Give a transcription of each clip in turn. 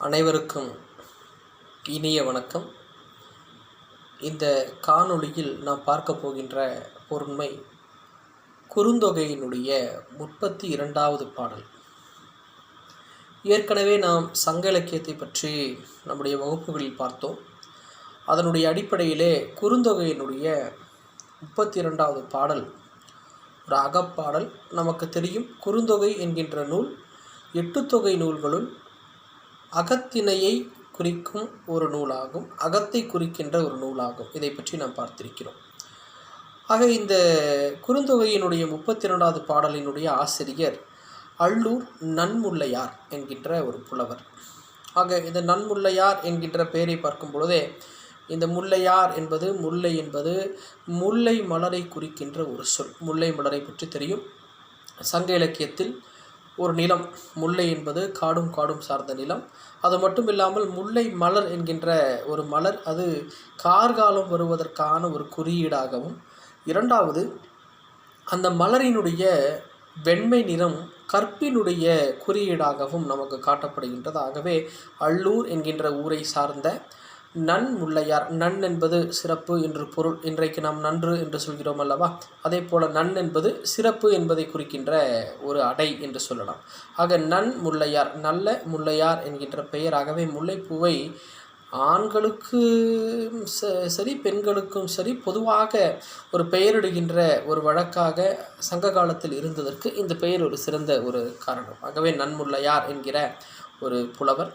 அனைவருக்கும் இனிய வணக்கம். இந்த காணொளியில் நாம் பார்க்க போகின்ற பொருண்மை குறுந்தொகையினுடைய முப்பத்தி இரண்டாவது பாடல். ஏற்கனவே நாம் சங்க இலக்கியத்தை பற்றி நம்முடைய வகுப்புகளில் பார்த்தோம். அதனுடைய அடிப்படையிலே குறுந்தொகையினுடைய முப்பத்தி இரண்டாவது பாடல் ஒரு அகப்பாடல். நமக்கு தெரியும் குறுந்தொகை என்கின்ற நூல் எட்டு தொகை நூல்களுள் அகத்தினையை குறிக்கும் ஒரு நூலாகும் அகத்தை குறிக்கின்ற ஒரு நூலாகும். இதை பற்றி நாம் பார்த்திருக்கிறோம். ஆக இந்த குறுந்தொகையினுடைய முப்பத்தி இரண்டாவது பாடலினுடைய ஆசிரியர் அள்ளூர் நன்முல்லையார் என்கின்ற ஒரு புலவர். ஆக இந்த நன்முல்லையார் என்கின்ற பெயரை பார்க்கும் பொழுதே இந்த முல்லையார் என்பது முல்லை என்பது முல்லை மலரை குறிக்கின்ற ஒரு சொல். முல்லை மலரை பற்றி தெரியும். சங்க இலக்கியத்தில் ஒரு நிலம் முல்லை என்பது காடும் காடும் சார்ந்த நிலம். அது மட்டும் இல்லாமல் முல்லை மலர் என்கின்ற ஒரு மலர் அது கார்காலம் வருவதற்கான ஒரு குறியீடாகவும். இரண்டாவது அந்த மலரினுடைய வெண்மை நிறம் கற்பினுடைய குறியீடாகவும் நமக்கு காட்டப்படுகின்றது. ஆகவே அள்ளூர் என்கின்ற ஊரை சார்ந்த நன் முல்லையார். நன் என்பது சிறப்பு என்று பொருள். இன்றைக்கு நாம் நன்று என்று சொல்கிறோம் அல்லவா? அதே போல நன் என்பது சிறப்பு என்பதை குறிக்கின்ற ஒரு அடை என்று சொல்லலாம். ஆக நன் முல்லையார் நல்ல முல்லையார் என்கின்ற பெயராகவே முல்லைப்பூவை ஆண்களுக்கு சரி பெண்களுக்கும் சரி பொதுவாக ஒரு பெயரிடுகின்ற ஒரு வழக்காக சங்க காலத்தில் இருந்ததற்கு இந்த பெயர் ஒரு சிறந்த ஒரு காரணம். ஆகவே நன்முல்லையார் என்கிற ஒரு புலவர்.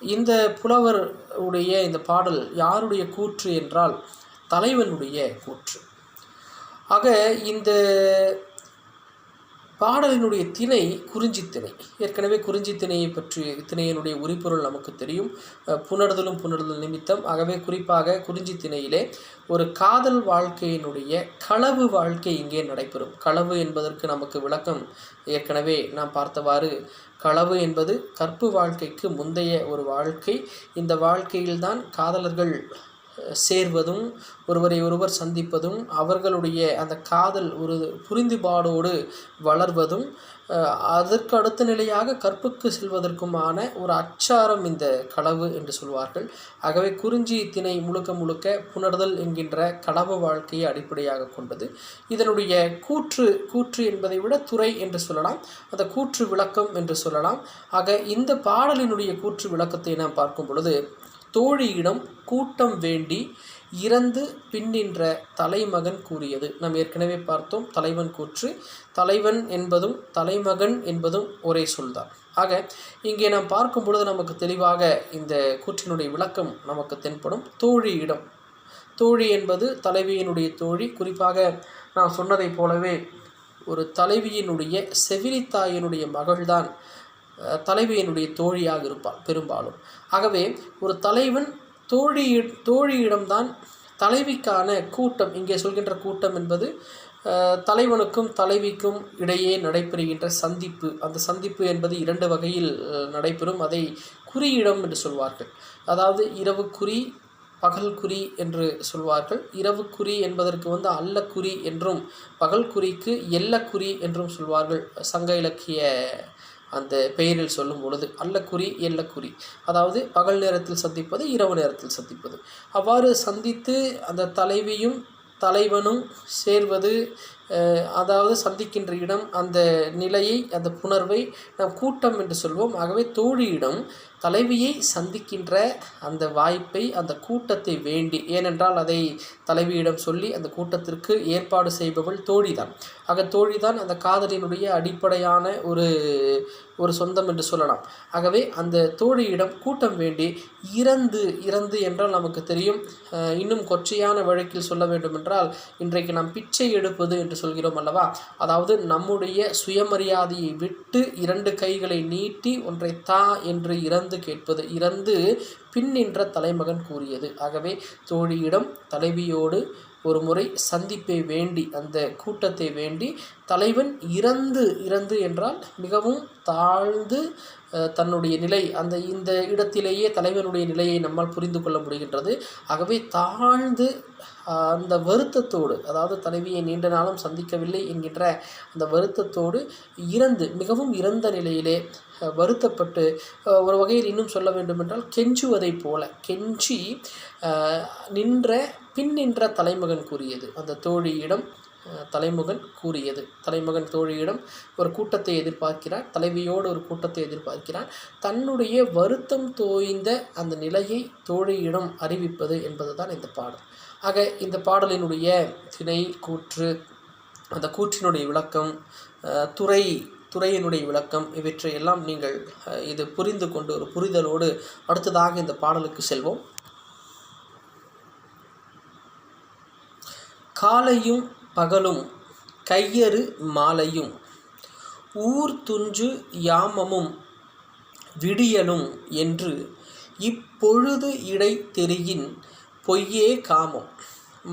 இந்த புலவர் உடைய இந்த பாடல் யாருடைய கூற்று என்றால் தலைவனுடைய கூற்று. ஆக இந்த பாடலினுடைய திணை குறிஞ்சி திணை. ஏற்கனவே குறிஞ்சி திணையை பற்றி திணையினுடைய உரிப்பொருள் நமக்கு தெரியும். புணர்தலும் புணர்தல் நிமித்தம். ஆகவே குறிப்பாக குறிஞ்சி திணையிலே ஒரு காதல் வாழ்க்கையினுடைய களவு வாழ்க்கை இங்கே நடைபெறும். களவு என்பதற்கு நமக்கு விளக்கம் ஏற்கனவே நாம் பார்த்தவாறு களவு என்பது கற்பு வாழ்க்கைக்கு முந்தைய ஒரு வாழ்க்கை. இந்த வாழ்க்கையில்தான் காதலர்கள் சேர்வதும் ஒருவரை ஒருவர் சந்திப்பதும் அவர்களுடைய அந்த காதல் ஒரு புரிந்துபாடோடு வளர்வதும் அதற்கு அடுத்த நிலையாக கற்புக்கு செல்வதற்குமான ஒரு அச்சாரம் இந்த களவு என்று சொல்வார்கள். ஆகவே குறிஞ்சி திணை முழுக்க முழுக்க புணர்தல் என்கின்ற களவு வாழ்க்கையை அடிப்படையாக கொண்டது. இதனுடைய கூற்று கூற்று என்பதை விட துறை என்று சொல்லலாம் அந்த கூற்று விளக்கம் என்று சொல்லலாம். ஆக இந்த பாடலினுடைய கூற்று விளக்கத்தை நாம் பார்க்கும் பொழுது தோழியிடம் கூட்டம் வேண்டி இறந்து பின்னின்ற தலைமகன் கூறியது. நாம் ஏற்கனவே பார்த்தோம் தலைவன் கூற்று தலைவன் என்பதும் தலைமகன் என்பதும் ஒரே சொல்தான் ஆக இங்கே நாம் பார்க்கும் பொழுது நமக்கு தெளிவாக இந்த கூற்றினுடைய விளக்கம் நமக்கு தென்படும். தோழியிடம் தோழி என்பது தலைவியினுடைய தோழி. குறிப்பாக நான் சொன்னதைப் போலவே ஒரு தலைவியினுடைய செவிலித்தாயினுடைய மகள்தான் தலைவியினுடைய தோழியாக இருப்பாள் பெரும்பாலும். ஆகவே ஒரு தலைவன் தோழி தோழியிடம்தான் தலைவிக்கான கூட்டம் இங்கே சொல்கின்ற கூட்டம் என்பது தலைவனுக்கும் தலைவிக்கும் இடையே நடைபெறுகின்ற சந்திப்பு. அந்த சந்திப்பு என்பது இரண்டு வகையில் நடைபெறும். அதை குறியிடம் என்று சொல்வார்கள். அதாவது இரவு குறி பகல் குறி என்று சொல்வார்கள். இரவு குறி என்பதற்கு வந்து அல்லக்குறி என்றும் பகல் குறிக்கு எல்லக்குறி என்றும் சொல்வார்கள். சங்க இலக்கிய அந்த பெயரில் சொல்லும் பொழுது அல்லக்குறி எல்லக்குறி. அதாவது பகல் நேரத்தில் சந்திப்பது இரவு நேரத்தில் சந்திப்பது. அவ்வாறு சந்தித்து அந்த தலைவியும் தலைவனும் சேர்வது அதாவது சந்திக்கின்ற இடம் அந்த நிலையை அந்த புணர்வை நாம் கூட்டம் என்று சொல்வோம். ஆகவே தோழியிடம் தலைவியை சந்திக்கின்ற அந்த வாய்ப்பை அந்த கூட்டத்தை வேண்டி ஏனென்றால் அதை தலைவியிடம் சொல்லி அந்த கூட்டத்திற்கு ஏற்பாடு செய்பவள் தோழிதான். ஆக தோழிதான் அந்த காதலினுடைய அடிப்படையான ஒரு ஒரு சொந்தம் என்று சொல்லலாம். ஆகவே அந்த தோழியிடம் கூட்டம் வேண்டி இறந்து இறந்து என்றால் நமக்கு தெரியும். இன்னும் கொச்சையான வழக்கில் சொல்ல வேண்டும் என்றால் இன்றைக்கு நாம் பிச்சை எடுப்பது என்று சொல்கிறோம் அல்லவா? அதாவது நம்முடைய சுயமரியாதையை விட்டு இரண்டு கைகளை நீட்டி ஒன்றை தா என்று இறந்து கேட்பது இறந்து பின் நின்ற தலைமகன் கூறியது. ஆகவே தோழியிடம் தலைவியோடு ஒரு முறை சந்திப்பை வேண்டி அந்த கூட்டத்தை வேண்டி தலைவன் இறந்து இறந்து என்றால் மிகவும் தாழ்ந்து தன்னுடைய நிலை அந்த இந்த இடத்திலேயே தலைவனுடைய நிலையை நம்மால் புரிந்து கொள்ள முடிகின்றது. ஆகவே தாழ்ந்து அந்த வருத்தத்தோடு அதாவது தலைவியை நீண்ட நாளும் சந்திக்கவில்லை என்கின்ற அந்த வருத்தத்தோடு இறந்து மிகவும் இறந்த நிலையிலே வருத்தப்பட்டு ஒரு வகையில் இன்னும் சொல்ல வேண்டுமென்றால் கெஞ்சுவதைப் போல கெஞ்சி நின்ற பின் நின்ற தலைமகன் கூறியது. அந்த தோழியிடம் தலைமகன் கூறியது. தலைமகன் தோழியிடம் ஒரு கூட்டத்தை எதிர்பார்க்கிறார் தலைவியோடு ஒரு கூட்டத்தை எதிர்பார்க்கிறார். தன்னுடைய வருத்தம் தோய்ந்த அந்த நிலையை தோழியிடம் அறிவிப்பது என்பதுதான் இந்த பாடல். ஆக இந்த பாடலினுடைய திணை கூற்று அந்த கூற்றினுடைய விளக்கம் துறை துறையினுடைய விளக்கம் இவற்றை எல்லாம் நீங்கள் இது புரிந்து கொண்டு ஒரு புரிதலோடு அடுத்ததாக இந்த பாடலுக்கு செல்வோம். காலையும் பகலும் கையறு மாலையும் ஊர் துஞ்சு யாமமும் விடியலும் என்று இப்பொழுது இடை தெரியின் பொய்யே காமம்.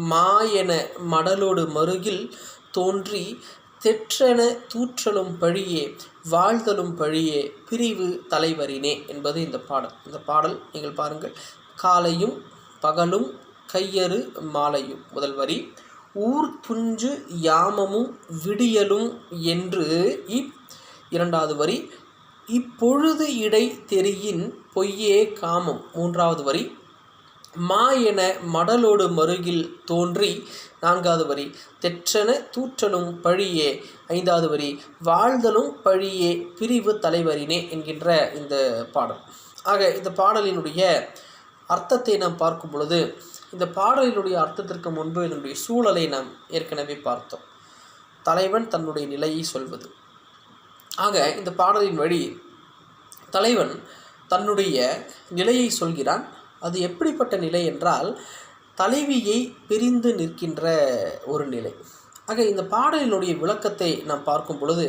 மாயென மடலோடு மருகில் தோன்றி தெற்றென தூற்றலும் பழியே வாழ்தலும் பழியே பிரிவு தலைவரினே என்பது இந்த பாடல். இந்த பாடல் நீங்கள் பாருங்கள். காலையும் பகலும் கையறு மாலையும். முதல் வரி ஊர் துஞ்சு யாமமும் விடியலும் என்று இப். இரண்டாவது வரி இப்பொழுது இடை தெரியின் பொய்யே காமம். மூன்றாவது வரி மா என மடலோடு மருகில் தோன்றி நான்காவது வரி. தெற்றென தூற்றலும் பழியே. ஐந்தாவது வரி. வாழ்தலும் பழியே. பிரிவு தலைவரினே என்கின்ற இந்த பாடல். ஆக இந்த பாடலினுடைய அர்த்தத்தை நாம் பார்க்கும் பொழுது இந்த பாடலினுடைய அர்த்தத்திற்கு முன்பு இதனுடைய சூழலை நாம் ஏற்கனவே பார்த்தோம். தலைவன் தன்னுடைய நிலையை சொல்வது. ஆக இந்த பாடலின் வழி தலைவன் தன்னுடைய நிலையை சொல்கிறான் அது எப்படிப்பட்ட நிலை என்றால் தலைவியை பிரிந்து நிற்கின்ற ஒரு நிலை. ஆக இந்த பாடலினுடைய விளக்கத்தை நாம் பார்க்கும் பொழுது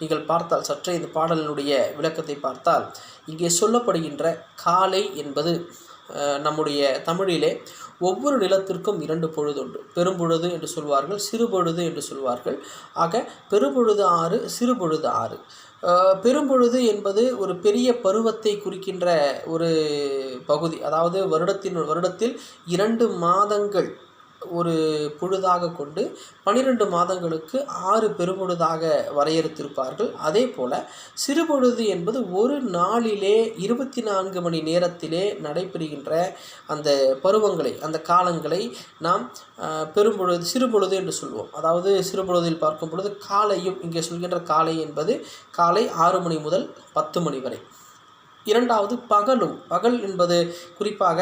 நீங்கள் பார்த்தால் சற்றே இந்த பாடலினுடைய விளக்கத்தை பார்த்தால் இங்கே சொல்லப்படுகின்ற காலை என்பது நம்முடைய தமிழிலே ஒவ்வொரு நிலத்திற்கும் இரண்டு பொழுதுண்டு பெரும்பொழுது என்று சொல்வார்கள் சிறுபொழுது என்று சொல்வார்கள். ஆக பெரும்பொழுது ஆறு சிறுபொழுது ஆறு. பெரும்பொழுது என்பது ஒரு பெரிய பருவத்தை குறிக்கின்ற ஒரு பகுதி. அதாவது வருடத்தின் வருடத்தில் இரண்டு மாதங்கள் ஒரு பொழுதாக கொண்டு பனிரெண்டு மாதங்களுக்கு ஆறு பெரும்பொழுதாக வரையறுத்திருப்பார்கள். அதே போல் சிறுபொழுது என்பது ஒரு நாளிலே இருபத்தி நான்கு மணி நேரத்திலே நடைபெறுகின்ற அந்த பருவங்களை அந்த காலங்களை நாம் பெரும்பொழுது சிறுபொழுது என்று சொல்வோம். அதாவது சிறுபொழுதில் பார்க்கும் பொழுது காலையும் இங்கே சொல்கின்ற காலை என்பது காலை ஆறு மணி முதல் பத்து மணி வரை. இரண்டாவது பகலும். பகல் என்பது குறிப்பாக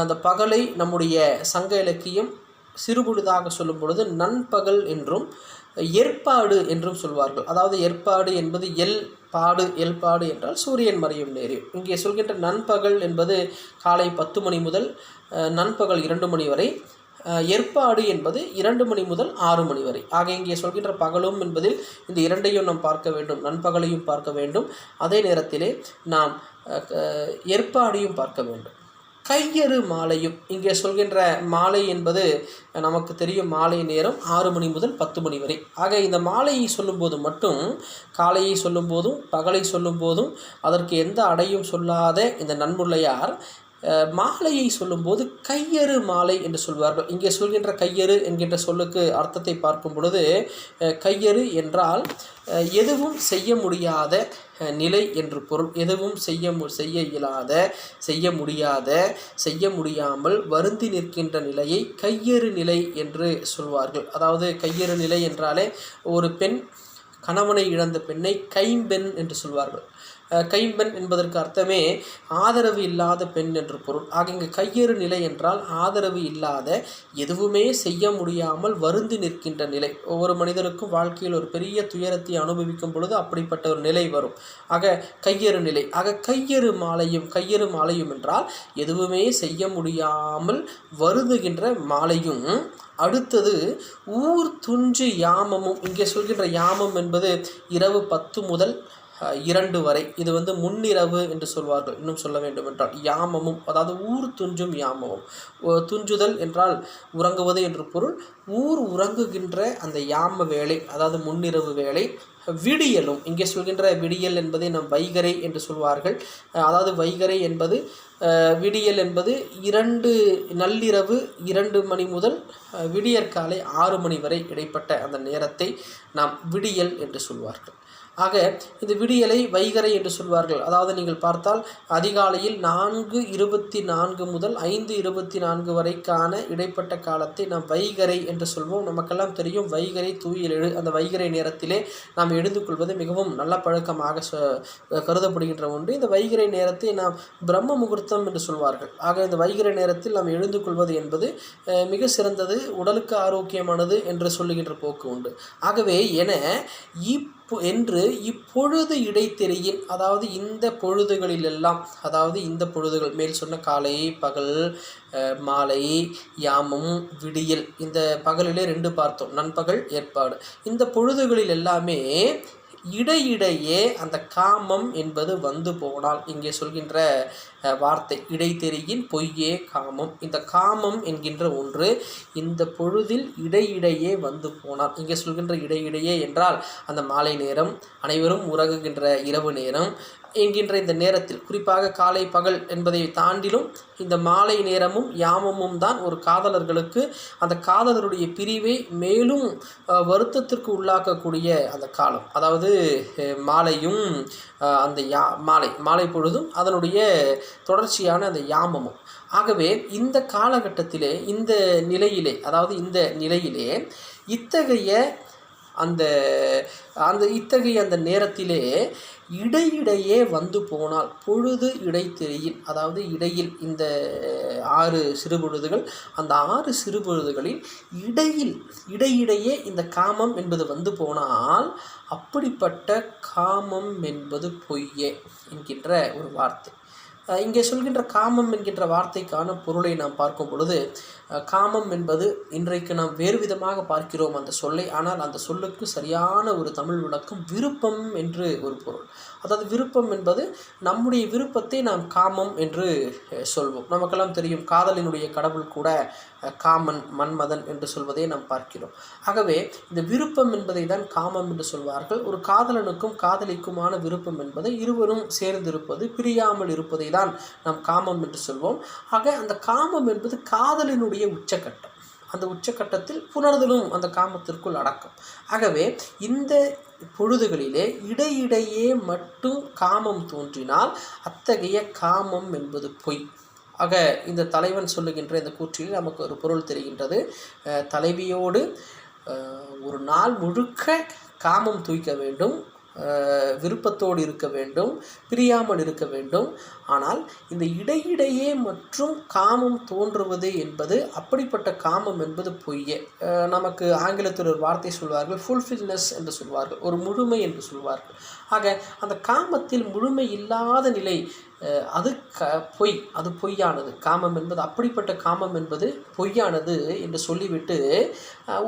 அந்த பகலை நம்முடைய சங்க இலக்கியம் சிறுபொழுதாக சொல்லும் பொழுது நண்பகல் என்றும் ஏற்பாடு என்றும் சொல்வார்கள். அதாவது ஏற்பாடு என்பது எல் பாடு எல்பாடு என்றால் சூரியன் மறையும் நேரம் இங்கே சொல்கின்ற நண்பகல் என்பது காலை பத்து மணி முதல் நண்பகல் இரண்டு மணி வரை ஏற்பாடு என்பது இரண்டு மணி முதல் ஆறு மணி வரை. ஆக இங்கே சொல்கின்ற பகலும் என்பதில் இந்த இரண்டையும் நாம் பார்க்க வேண்டும். நண்பகலையும் பார்க்க வேண்டும். அதே நேரத்திலே நாம் ஏற்பாடையும் பார்க்க வேண்டும். கையறு மாலையும். இங்கே சொல்கின்ற மாலை என்பது நமக்கு தெரியும் மாலை நேரம் ஆறு மணி முதல் பத்து மணி வரை. ஆக இந்த மாலையை சொல்லும்போது மட்டும் காலையை சொல்லும்போதும் பகலை சொல்லும்போதும் அதற்கு எந்த அடையும் சொல்லாத இந்த நன்முள்ளையார் மாலையை சொல்லும்போது கையறு மாலை என்று சொல்வார்கள். இங்கே சொல்கின்ற கையறு என்கின்ற சொல்லுக்கு அர்த்தத்தை பார்க்கும் பொழுது கையறு என்றால் எதுவும் செய்ய முடியாத நிலை என்று பொருள். எதுவும் செய்ய செய்ய இயலாத செய்ய முடியாத செய்ய முடியாமல் வருந்தி நிற்கின்ற நிலையை கையறு நிலை என்று சொல்வார்கள். அதாவது கையறு நிலை என்றாலே ஒரு பெண் கணவனை இழந்த பெண்ணை கைம்பெண் என்று சொல்வார்கள். கைம்பெண் என்பதற்கு அர்த்தமே ஆதரவு இல்லாத பெண் என்று பொருள். ஆக இங்கு கையேறு நிலை என்றால் ஆதரவு இல்லாத எதுவுமே செய்ய முடியாமல் வருந்தி நிற்கின்ற நிலை. ஒவ்வொரு மனிதருக்கும் வாழ்க்கையில் ஒரு பெரிய துயரத்தை அனுபவிக்கும் பொழுது அப்படிப்பட்ட ஒரு நிலை வரும். ஆக கையறு நிலை. ஆக கையறு மாலையும் கையறு மாலையும் என்றால் எதுவுமே செய்ய முடியாமல் வருதுகின்ற மாலையும். அடுத்தது ஊர் துஞ்சு யாமமும். இங்கே சொல்கின்ற யாமம் என்பது இரவு பத்து முதல் இரண்டு வரை. இது வந்து முன்னிரவு என்று சொல்வார்கள். இன்னும் சொல்ல வேண்டும் என்றால் யாமமும் அதாவது ஊர் துஞ்சும் யாமமும். துஞ்சுதல் என்றால் உறங்குவது என்று பொருள். ஊர் உறங்குகின்ற அந்த யாம வேலை அதாவது முன்னிரவு வேலை விடியலும். இங்கே சொல்கின்ற விடியல் என்பதை நம் வைகரை என்று சொல்வார்கள். அதாவது வைகரை என்பது விடியல் என்பது இரண்டு நள்ளிரவு இரண்டு மணி முதல் விடியற்காலை ஆறு மணி வரை இடைப்பட்ட அந்த நேரத்தை நாம் விடியல் என்று சொல்வார்கள். ஆக இந்த விடியலை வைகரை என்று சொல்வார்கள். அதாவது நீங்கள் பார்த்தால் அதிகாலையில் நான்கு இருபத்தி நான்கு முதல் ஐந்து இருபத்தி நான்கு வரைக்கான இடைப்பட்ட காலத்தை நாம் வைகரை என்று சொல்வோம். நமக்கெல்லாம் தெரியும் வைகரை தூயில் எழு அந்த வைகரை நேரத்திலே நாம் எழுந்து கொள்வது மிகவும் நல்ல பழக்கமாக கருதப்படுகின்ற ஒன்று. இந்த வைகரை நேரத்தை நாம் பிரம்ம முகூர்த்தம் என்று சொல்வார்கள். ஆக இந்த வைகரை நேரத்தில் நாம் எழுந்து கொள்வது என்பது மிக சிறந்தது உடலுக்கு ஆரோக்கியமானது என்று சொல்லுகின்ற போக்கு உண்டு. ஆகவே என இப்போ என்று இப்பொழுது இடைத்திரையின் அதாவது இந்த பொழுதுகளிலெல்லாம் அதாவது இந்த பொழுதுகள் மேல் சொன்ன காலை பகல் மாலை யாமம் விடியல் இந்த பகலிலே ரெண்டு பார்த்தோம். நண்பகல் ஏற்பாடு. இந்த பொழுதுகளில் எல்லாமே இடையிடையே அந்த காமம் என்பது வந்து போனால் இங்கே சொல்கின்ற வார்த்தை இடைத்தெறியின் பொய்யே காமம். இந்த காமம் என்கின்ற ஒன்று இந்த பொழுதில் இடையிடையே வந்து போனால் இங்கே சொல்கின்ற இடையிடையே என்றால் அந்த மாலை நேரம் அனைவரும் உறங்குகின்ற இரவு நேரம் என்கின்ற இந்த நேரத்தில் குறிப்பாக காலை பகல் என்பதை தாண்டிலும் இந்த மாலை நேரமும் யாமமும் தான் ஒரு காதலர்களுக்கு அந்த காதலருடைய பிரிவை மேலும் வருத்தத்திற்கு உள்ளாக்கக்கூடிய அந்த காலம். அதாவது மாலையும் அந்த யா மாலை மாலை பொழுதும் அதனுடைய தொடர்ச்சியான அந்த யாமமும். ஆகவே இந்த காலகட்டத்திலே இந்த நிலையிலே அதாவது இந்த நிலையிலே இத்தகைய அந்த அந்த இத்தகைய அந்த நேரத்திலே இடையிடையே வந்து போனால் பொழுது இடைத்திரையில் அதாவது இடையில் இந்த ஆறு சிறுபொழுதுகள் அந்த ஆறு சிறுபொழுதுகளில் இடையில் இடையிடையே இந்த காமம் என்பது வந்து போனால் அப்படிப்பட்ட காமம் என்பது பொய்யே என்கின்ற ஒரு வார்த்தை. இங்கே சொல்கின்ற காமம் என்கின்ற வார்த்தைக்கான பொருளை நாம் பார்க்கும் பொழுது காமம் என்பது இன்றைக்கு நாம் வேறு விதமாக பார்க்கிறோம் அந்த சொல்லை. ஆனால் அந்த சொல்லுக்கு சரியான ஒரு தமிழ் விளக்கம் விருப்பம் என்று ஒரு பொருள். அதாவது விருப்பம் என்பது நம்முடைய விருப்பத்தை நாம் காமம் என்று சொல்வோம். நமக்கெல்லாம் தெரியும் காதலினுடைய கடவுள் கூட காமன் மன்மதன் என்று சொல்வதை நாம் பார்க்கிறோம். ஆகவே இந்த விருப்பம் என்பதை தான் காமம் என்று சொல்வார்கள். ஒரு காதலனுக்கும் காதலிக்குமான விருப்பம் என்பது இருவரும் சேர்ந்திருப்பது பிரியாமல் இருப்பதை தான் நாம் காமம் என்று சொல்வோம். ஆக அந்த காமம் என்பது காதலினுடைய உச்சக்கட்டம். அந்த உச்சக்கட்டத்தில் புணர்தலும் அந்த காமத்திற்குள் அடக்கம். ஆகவே இந்த பொழுதுகளிலே இடையிடையே மட்டும் காமம் தோன்றினால் அத்தகைய காமம் என்பது பொய். ஆக இந்த தலைவன் சொல்லுகின்ற இந்த கூற்றில் நமக்கு ஒரு பொருள் தெரிகின்றது. தலைவியோடு ஒரு நாள் முழுக்க காமம் தூய்க்க வேண்டும். விருப்பத்தோடு இருக்க வேண்டும் பிரியாமல் இருக்க வேண்டும். ஆனால் இந்த இடையிடையே மற்றும் காமம் தோன்றுவது என்பது அப்படிப்பட்ட காமம் என்பது பொய்யே. நமக்கு ஆங்கிலத்தில் ஒரு வார்த்தை சொல்வார்கள் ஃபுல்ஃபில்னஸ் என்று சொல்வார்கள் ஒரு முழுமை என்று சொல்வார்கள். ஆக அந்த காமத்தில் முழுமை இல்லாத நிலை அது க பொய். அது பொய்யானது. காமம் என்பது அப்படிப்பட்ட காமம் என்பது பொய்யானது என்று சொல்லிவிட்டு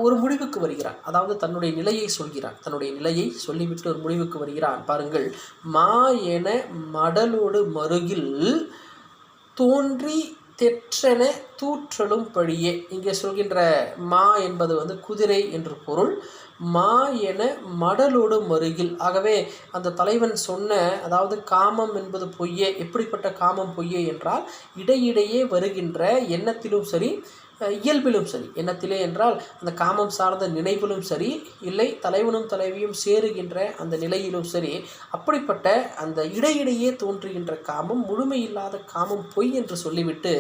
ஒரு முடிவுக்கு வருகிறான். அதாவது தன்னுடைய நிலையை சொல்கிறான். தன்னுடைய நிலையை சொல்லிவிட்டு ஒரு முடிவுக்கு வருகிறான். பாருங்கள் மா என மடலோடு மருகில் தோன்றி தெற்றென தூற்றலும் பழியே இங்கே சொல்கின்ற மா என்பது வந்து குதிரை என்று பொருள். மா என மடலோடு மருகில். ஆகவே அந்த தலைவன் சொன்ன அதாவது காமம் என்பது பொய்யே எப்படிப்பட்ட காமம் பொய்யே என்றால் இடையிடையே வருகின்ற எண்ணத்திலும் சரி இயல்பிலும் சரி. எண்ணத்திலே என்றால் அந்த காமம் சார்ந்த நினைவிலும் சரி இல்லை தலைவனும் தலைவியும் சேருகின்ற அந்த நிலையிலும் சரி அப்படிப்பட்ட அந்த இடையிடையே தோன்றுகின்ற காமம் முழுமையில்லாத காமம் பொய் என்று சொல்லிவிட்டு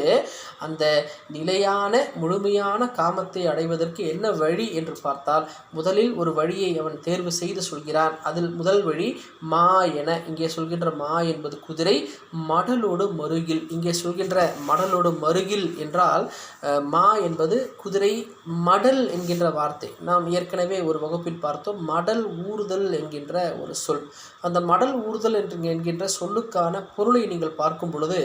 அந்த நிலையான முழுமையான காமத்தை அடைவதற்கு என்ன வழி என்று பார்த்தால் முதலில் ஒரு வழியை அவன் தேர்வு செய்து சொல்கிறான். அதில் முதல் வழி மா என. இங்கே சொல்கின்ற மா என்பது குதிரை மடலோடு மருகில். இங்கே சொல்கின்ற மடலோடு மருகில் என்றால் மா என்பது குதிரை மடல் என்கின்ற வார்த்தை. நாம் ஏற்கனவே ஒரு வகுப்பில் பார்த்தோம் மடல் ஊறுதல் என்கின்ற ஒரு சொல். அந்த மடல் ஊறுதல் என்று என்கின்ற சொல்லுக்கான பொருளை நீங்கள் பார்க்கும் பொழுது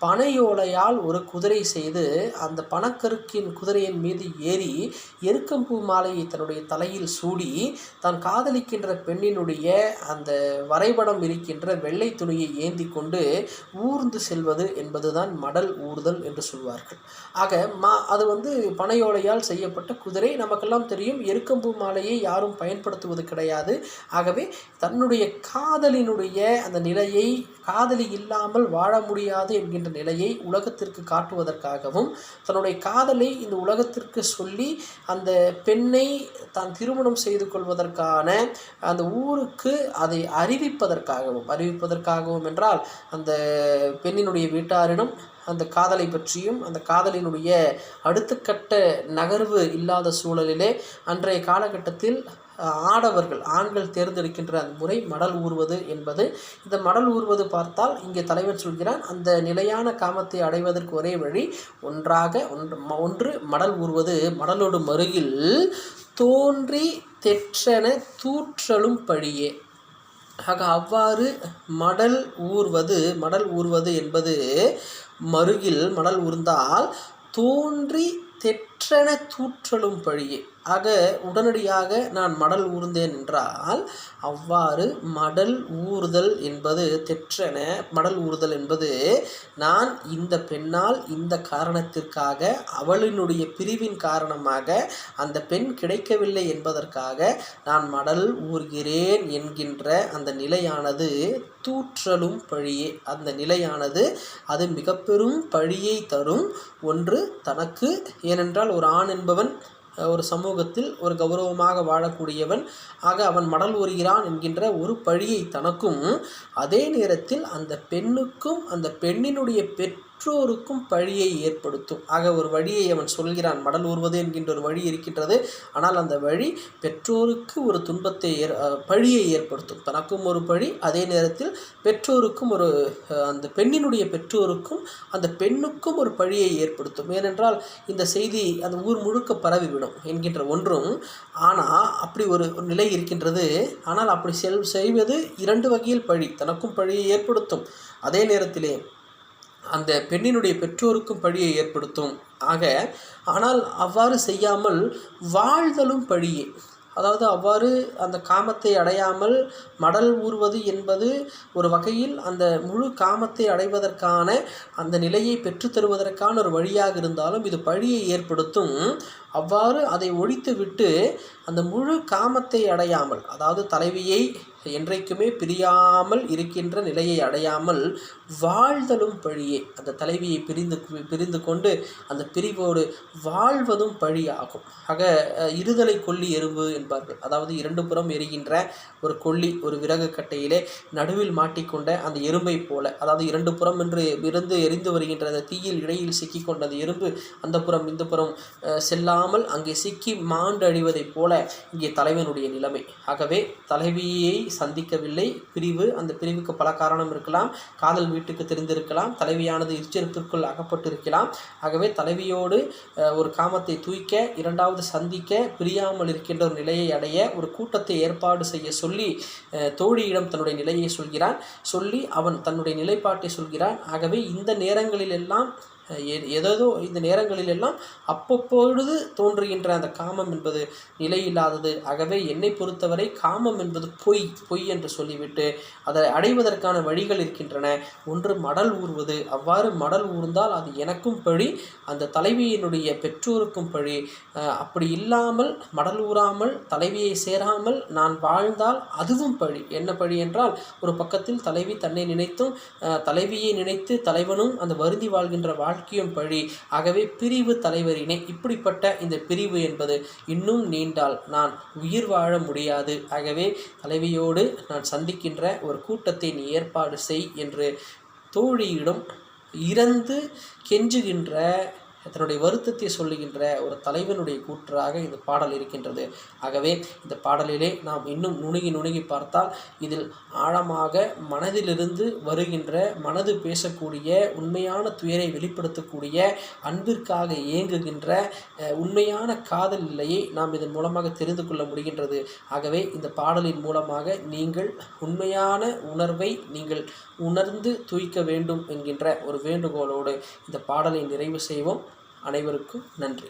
பனையோலையால் ஒரு குதிரை செய்து அந்த பணக்கருக்கின் குதிரையின் மீது ஏறி எருக்கம்பூ மாலையை தன்னுடைய தலையில் சூடி தான் காதலிக்கின்ற பெண்ணினுடைய அந்த வரைபடம் இருக்கின்ற வெள்ளை துணியை ஏந்தி கொண்டு ஊர்ந்து செல்வது என்பதுதான் மடல் ஊர்தல் என்று சொல்வார்கள். ஆக மா அது வந்து பனையோலையால் செய்யப்பட்ட குதிரை. நமக்கெல்லாம் தெரியும் எருக்கம்பூ மாலையை யாரும் பயன்படுத்துவது கிடையாது. ஆகவே தன்னுடைய காதலினுடைய அந்த நிலையை காதலி இல்லாமல் வாழ முடியாது என்கின்ற நிலையை உலகத்திற்கு காட்டுவதற்காகவும் தன்னுடைய காதலை இந்த உலகத்திற்கு சொல்லி அந்த பெண்ணை தான் திருமணம் செய்து கொள்வதற்கான அந்த ஊருக்கு அதை அறிவிப்பதற்காகவும் அறிவிப்பதற்காகவும் என்றால் அந்த பெண்ணினுடைய வீட்டாரிடம் அந்த காதலை பற்றியும் அந்த காதலினுடைய அடுத்த கட்ட நகர்வு இல்லாத சூழலிலே அன்றைய காலகட்டத்தில் ஆடவர்கள் ஆண்கள் தேர்ந்தெடுக்கின்ற அந்த முறை மடல் ஊறுவது என்பது. இந்த மடல் ஊறுவது பார்த்தால் இங்கே தலைவர் சொல்கிறான் அந்த நிலையான காமத்தை அடைவதற்கு ஒரே வழி ஒன்றாக ஒன்று ஒன்று மடல் ஊறுவது. மடலோடு மருகில் தோன்றி தெற்றென தூற்றலும் பழியே. ஆக அவ்வாறு மடல் ஊர்வது மடல் ஊர்வது என்பது மருகில் மணல் உருந்தால் தோன்றி தெற்றென தூற்றலும் பழியே. ஆக உடனடியாக நான் மடல் ஊர்ந்தேன் என்றால் அவ்வாறு மடல் ஊறுதல் என்பது தெற்றென மடல் ஊறுதல் என்பது நான் இந்த பெண்ணால் இந்த காரணத்திற்காக அவளினுடைய பிரிவின் காரணமாக அந்த பெண் கிடைக்கவில்லை என்பதற்காக நான் மடல் ஊர்கிறேன் என்கின்ற அந்த நிலையானது தூற்றலும் பழியே. அந்த நிலையானது அது மிக பெரும் பழியை தரும் ஒன்று தனக்கு. ஏனென்றால் ஒரு ஆண் என்பவன் ஒரு சமூகத்தில் ஒரு கௌரவமாக வாழக்கூடியவன் ஆக அவன் மடல் உறுகிறான் என்கின்ற ஒரு பழியை தனக்கும் அதே நேரத்தில் அந்த பெண்ணுக்கும் அந்த பெண்ணினுடைய பெற்றோருக்கும் பழியை ஏற்படுத்தும். ஆக ஒரு வழியை அவன் சொல்கிறான். மடல் ஊறுவது என்கின்ற ஒரு வழி இருக்கின்றது. ஆனால் அந்த வழி பெற்றோருக்கு ஒரு துன்பத்தை ஏற் பழியை ஏற்படுத்தும். தனக்கும் ஒரு பழி அதே நேரத்தில் பெற்றோருக்கும் ஒரு அந்த பெண்ணினுடைய பெற்றோருக்கும் அந்த பெண்ணுக்கும் ஒரு பழியை ஏற்படுத்தும். ஏனென்றால் இந்த செய்தி அந்த ஊர் முழுக்க பரவிவிடும் என்கின்ற ஒன்றும். ஆனால் அப்படி ஒரு நிலை இருக்கின்றது. ஆனால் அப்படி செல் செய்வது இரண்டு வகையில் பழி. தனக்கும் பழியை ஏற்படுத்தும். அதே நேரத்திலே அந்த பெண்ணினுடைய பெற்றோருக்கும் பழியை ஏற்படுத்தும். ஆக ஆனால் அவ்வாறு செய்யாமல் வாழ்தலும் பழியே அதாவது அவ்வாறு அந்த காமத்தை அடையாமல் மடல் ஊறுவது என்பது ஒரு வகையில் அந்த முழு காமத்தை அடைவதற்கான அந்த நிலையை பெற்றுத்தருவதற்கான ஒரு வழியாக இருந்தாலும் இது பழியை ஏற்படுத்தும். அவ்வாறு அதை ஒழித்துவிட்டு அந்த முழு காமத்தை அடையாமல் அதாவது தலைவியை என்றைக்குமே பிரியாமல் இருக்கின்ற நிலையை அடையாமல் வாழ்தலும் பழியே அந்த தலைவியை பிரிந்து பிரிந்து கொண்டு அந்த பிரிவோடு வாழ்வதும் பழியாகும். ஆக இருதலை கொல்லி எறும்பு என்பார்கள். அதாவது இரண்டு புறம் எரிகின்ற ஒரு கொல்லி ஒரு விறகு கட்டையிலே நடுவில் மாட்டிக்கொண்ட அந்த எறும்பை போல. அதாவது இரண்டு புறம் என்று இருந்து எரிந்து வருகின்ற அந்த தீயில் இடையில் சிக்கிக்கொண்ட அந்த எறும்பு அந்த புறம் இந்த புறம் செல்லாமல் அங்கே சிக்கி மாண்டு அழிவதைப் போல இங்கே தலைவனுடைய நிலைமை. ஆகவே தலைவியை சந்திக்கவில்லை. பிரிவு அந்த பிரிவுக்கு பல காரணம் இருக்கலாம். காதல் வீட்டுக்கு தெரிந்திருக்கலாம் தலைவியானது இச்சிருப்பிற்குள் அகப்பட்டிருக்கலாம். ஆகவே தலைவியோடு ஒரு காமத்தை தூய்க்க இரண்டாவது சந்திக்க பிரியாமல் இருக்கின்ற ஒரு நிலையை அடைய ஒரு கூட்டத்தை ஏற்பாடு செய்ய சொல்லி தோழியிடம் தன்னுடைய நிலையை சொல்கிறான். சொல்லி அவன் தன்னுடைய நிலைப்பாட்டை சொல்கிறான். ஆகவே இந்த நேரங்களிலெல்லாம் ஏதேதோ இந்த நேரங்களில் எல்லாம் அப்பப்பொழுது தோன்றுகின்ற அந்த காமம் என்பது நிலையில்லாதது. ஆகவே என்னை பொறுத்தவரை காமம் என்பது பொய் பொய் என்று சொல்லிவிட்டு அதை அடைவதற்கான வழிகள் இருக்கின்றன. ஒன்று மடல் ஊறுவது. அவ்வாறு மடல் ஊர்ந்தால் அது எனக்கும் பழி அந்த தலைவியினுடைய பெற்றோருக்கும் பழி. அப்படி இல்லாமல் மடல் ஊறாமல் தலைவியை சேராமல் நான் வாழ்ந்தால் அதுவும் பழி. என்ன பழி என்றால் ஒரு பக்கத்தில் தலைவி தன்னை நினைத்தும் தலைவியை நினைத்து தலைவனும் அந்த வருந்தி வாழ்கின்ற வாழ் வாழ்க்கையும் பழி. ஆகவே பிரிவு தலைவரினே இப்படிப்பட்ட இந்த பிரிவு என்பது இன்னும் நீண்டால் நான் உயிர் வாழ முடியாது. ஆகவே தலைவியோடு நான் சந்திக்கின்ற ஒரு கூட்டத்தை நீ ஏற்பாடு செய் என்று தோழியிடம் இறந்து கெஞ்சுகின்ற தன்னுடைய வருத்தத்தை சொல்லுகின்ற ஒரு தலைவனுடைய கூற்றாக இந்த பாடல் இருக்கின்றது. ஆகவே இந்த பாடலிலே நாம் இன்னும் நுணுகி நுணுகி பார்த்தால் இதில் ஆழமாக மனதிலிருந்து வருகின்ற மனது பேசக்கூடிய உண்மையான துயரை வெளிப்படுத்தக்கூடிய அன்பிற்காக இயங்குகின்ற உண்மையான காதல் நிலையை நாம் இதன் மூலமாக தெரிந்து கொள்ள முடிகின்றது. ஆகவே இந்த பாடலின் மூலமாக நீங்கள் உண்மையான உணர்வை நீங்கள் உணர்ந்து தூய்க்க வேண்டும் என்கின்ற ஒரு வேண்டுகோளோடு இந்த பாடலை நிறைவு செய்வோம். அனைவருக்கும் நன்றி.